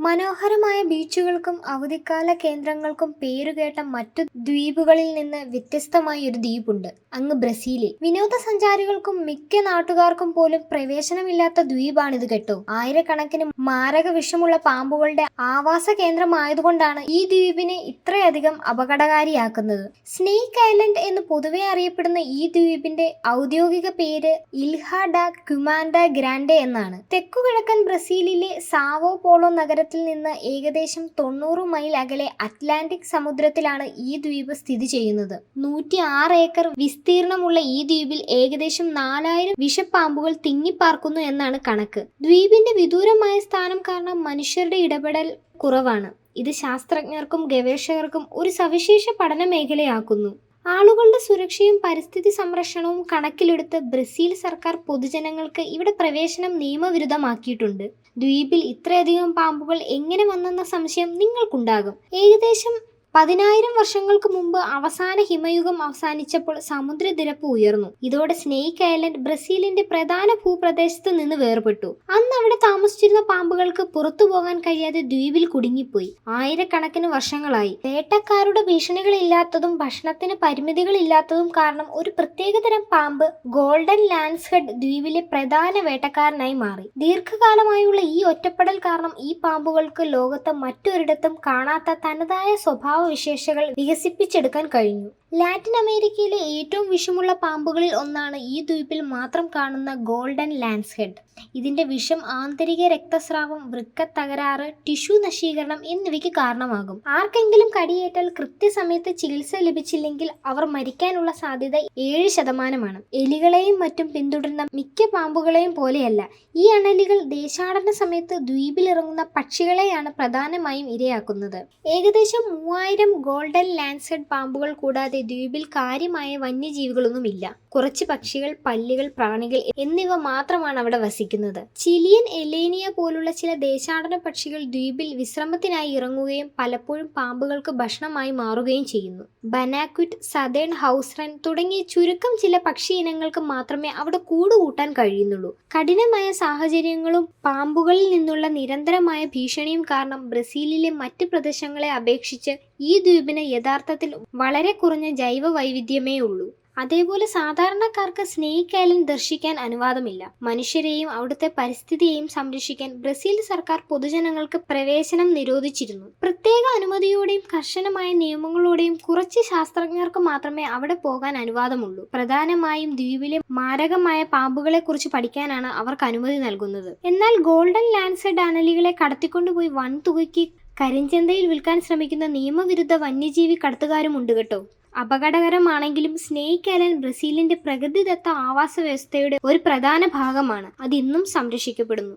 മനോഹരമായ ബീച്ചുകൾക്കും അവധിക്കാല കേന്ദ്രങ്ങൾക്കും പേരുകേട്ട മറ്റു ദ്വീപുകളിൽ നിന്ന് വ്യത്യസ്തമായ ഒരു ദ്വീപുണ്ട്. അങ്ങ് ബ്രസീലിൽ. വിനോദസഞ്ചാരികൾക്കും മിക്ക നാട്ടുകാർക്കും പോലും പ്രവേശനമില്ലാത്ത ദ്വീപാണിത് കേട്ടോ. ആയിരക്കണക്കിന് മാരക വിഷമുള്ള പാമ്പുകളുടെ ആവാസ കേന്ദ്രമായതുകൊണ്ടാണ് ഈ ദ്വീപിനെ ഇത്രയധികം അപകടകാരിയാക്കുന്നത്. സ്നേക്ക് ഐലൻഡ് എന്ന് പൊതുവെ അറിയപ്പെടുന്ന ഈ ദ്വീപിന്റെ ഔദ്യോഗിക പേര് ഇൽഹ ഡ ക്യുമാൻഡ ഗ്രാൻഡെ എന്നാണ്. തെക്കുകിഴക്കൻ ബ്രസീലിലെ സാവോ പോളോ നഗരത്തിൽ നിന്ന് ഏകദേശം തൊണ്ണൂറ് മൈൽ അകലെ അറ്റ്ലാന്റിക് സമുദ്രത്തിലാണ് ഈ ദ്വീപ് സ്ഥിതി ചെയ്യുന്നത്. നൂറ്റി ആറ് ഏക്കർ വിസ്തീർണമുള്ള ഈ ദ്വീപിൽ ഏകദേശം നാലായിരം വിഷപ്പാമ്പുകൾ തിങ്ങിപ്പാർക്കുന്നു എന്നാണ് കണക്ക്. ദ്വീപിന്റെ വിദൂരമായ സ്ഥാനം കാരണം മനുഷ്യരുടെ ഇടപെടൽ കുറവാണ്. ഇത് ശാസ്ത്രജ്ഞർക്കും ഗവേഷകർക്കും ഒരു സവിശേഷ പഠന മേഖലയാക്കുന്നു ആളുകളുടെ സുരക്ഷയും പരിസ്ഥിതി സംരക്ഷണവും കണക്കിലെടുത്ത് ബ്രസീൽ സർക്കാർ പൊതുജനങ്ങൾക്ക് ഇവിടെ പ്രവേശനം നിയമവിരുദ്ധമാക്കിയിട്ടുണ്ട്. ദ്വീപിൽ ഇത്രയധികം പാമ്പുകൾ എങ്ങനെ വന്നെന്ന സംശയം നിങ്ങൾക്കുണ്ടാകും. ഏകദേശം പതിനായിരം വർഷങ്ങൾക്ക് മുമ്പ് അവസാന ഹിമയുഗം അവസാനിച്ചപ്പോൾ സമുദ്രനിരപ്പ് ഉയർന്നു. ഇതോടെ സ്നേക്ക് ഐലൻഡ് ബ്രസീലിന്റെ പ്രധാന ഭൂപ്രദേശത്ത് നിന്ന് വേർപെട്ടു. അന്ന് അവിടെ താമസിച്ചിരുന്ന പാമ്പുകൾക്ക് പുറത്തു പോകാൻ കഴിയാതെ ദ്വീപിൽ കുടുങ്ങിപ്പോയി. ആയിരക്കണക്കിന് വർഷങ്ങളായി. വേട്ടക്കാരുടെ ഭീഷണികളില്ലാത്തതും ഭക്ഷണത്തിന് പരിമിതികളില്ലാത്തതും കാരണം ഒരു പ്രത്യേകതരം പാമ്പ് ഗോൾഡൻ ലാൻസ് ഹെഡ് ദ്വീപിലെ പ്രധാന വേട്ടക്കാരനായി മാറി. ദീർഘകാലമായുള്ള ഈ ഒറ്റപ്പെടൽ കാരണം ഈ പാമ്പുകൾക്ക് ലോകത്ത് മറ്റൊരിടത്തും കാണാത്ത തനതായ സ്വഭാവ വിശേഷങ്ങൾ വികസിപ്പിച്ചെടുക്കാൻ കഴിഞ്ഞു. ലാറ്റിൻ അമേരിക്കയിലെ ഏറ്റവും വിഷമുള്ള പാമ്പുകളിൽ ഒന്നാണ് ഈ ദ്വീപിൽ മാത്രം കാണുന്ന ഗോൾഡൻ ലാൻസ് ഹെഡ്. ഇതിന്റെ വിഷം ആന്തരിക രക്തസ്രാവം വൃക്ക തകരാറ് ടിഷ്യൂ നശീകരണം എന്നിവയ്ക്ക് കാരണമാകും. ആർക്കെങ്കിലും കടിയേറ്റാൽ കൃത്യസമയത്ത് ചികിത്സ ലഭിച്ചില്ലെങ്കിൽ അവർ മരിക്കാനുള്ള സാധ്യത ഏഴ് ശതമാനമാണ്. എലികളെയും മറ്റും പിന്തുടരുന്ന മിക്ക പാമ്പുകളെയും പോലെയല്ല. ഈ അണലികൾ ദേശാടന സമയത്ത് ദ്വീപിലിറങ്ങുന്ന പക്ഷികളെയാണ് പ്രധാനമായും ഇരയാക്കുന്നത്. ഏകദേശം മൂവായിരം ഗോൾഡൻ ലാൻസെഡ് പാമ്പുകൾ കൂടാതെ ദ്വീപിൽ കാര്യമായ വന്യജീവികളൊന്നുമില്ല. കുറച്ച് പക്ഷികൾ പല്ലികൾ പ്രാണികൾ എന്നിവ മാത്രമാണ് അവിടെ വസിക്കുന്നത്. ചിലിയൻ എലേനിയ പോലുള്ള ചില ദേശാടന പക്ഷികൾ ദ്വീപിൽ വിശ്രമത്തിനായി ഇറങ്ങുകയും പലപ്പോഴും പാമ്പുകൾക്ക് ഭക്ഷണമായി മാറുകയും ചെയ്യുന്നു. ബനാക്വിറ്റ് സതേൺ ഹൗസ് റൺ തുടങ്ങിയ ചുരുക്കം ചില പക്ഷി ഇനങ്ങൾക്ക് മാത്രമേ അവിടെ കൂടുകൂട്ടാൻ കഴിയുന്നുള്ളൂ. കഠിനമായ സാഹചര്യങ്ങളും പാമ്പുകളിൽ നിന്നുള്ള നിരന്തരമായ ഭീഷണിയും കാരണം ബ്രസീലിലെ മറ്റ് പ്രദേശങ്ങളെ അപേക്ഷിച്ച് ഈ ദ്വീപിന് യഥാർത്ഥത്തിൽ വളരെ കുറഞ്ഞ ജൈവ വൈവിധ്യമേ ഉള്ളൂ. അതേപോലെ സാധാരണക്കാർക്ക് സ്നേക്ക് ഐലൻഡ് ദർശിക്കാൻ അനുവാദമില്ല. മനുഷ്യരെയും അവിടുത്തെ പരിസ്ഥിതിയെയും സംരക്ഷിക്കാൻ ബ്രസീൽ സർക്കാർ പൊതുജനങ്ങൾക്ക് പ്രവേശനം നിരോധിച്ചിരുന്നു. പ്രത്യേക അനുമതിയോടെയും കർശനമായ നിയമങ്ങളോടെയും കുറച്ച് ശാസ്ത്രജ്ഞർക്ക് മാത്രമേ അവിടെ പോകാൻ അനുവാദമുള്ളൂ. പ്രധാനമായും ദ്വീപിലെ മാരകമായ പാമ്പുകളെ കുറിച്ച് പഠിക്കാനാണ് അവർക്ക് അനുമതി നൽകുന്നത്. എന്നാൽ ഗോൾഡൻ ലാൻസഡ് അണലികളെ കടത്തിക്കൊണ്ടുപോയി വൻതുകയ്ക്ക് കരിഞ്ചന്തയിൽ വിൽക്കാൻ ശ്രമിക്കുന്ന നിയമവിരുദ്ധ വന്യജീവി കടത്തുകാരും ഉണ്ട് കേട്ടോ. അപകടകരമാണെങ്കിലും സ്നേക് ഐലൻഡ് ബ്രസീലിന്റെ പ്രകൃതിദത്ത ആവാസ വ്യവസ്ഥയുടെ ഒരു പ്രധാന ഭാഗമാണ്. അത് ഇന്നും സംരക്ഷിക്കപ്പെടുന്നു.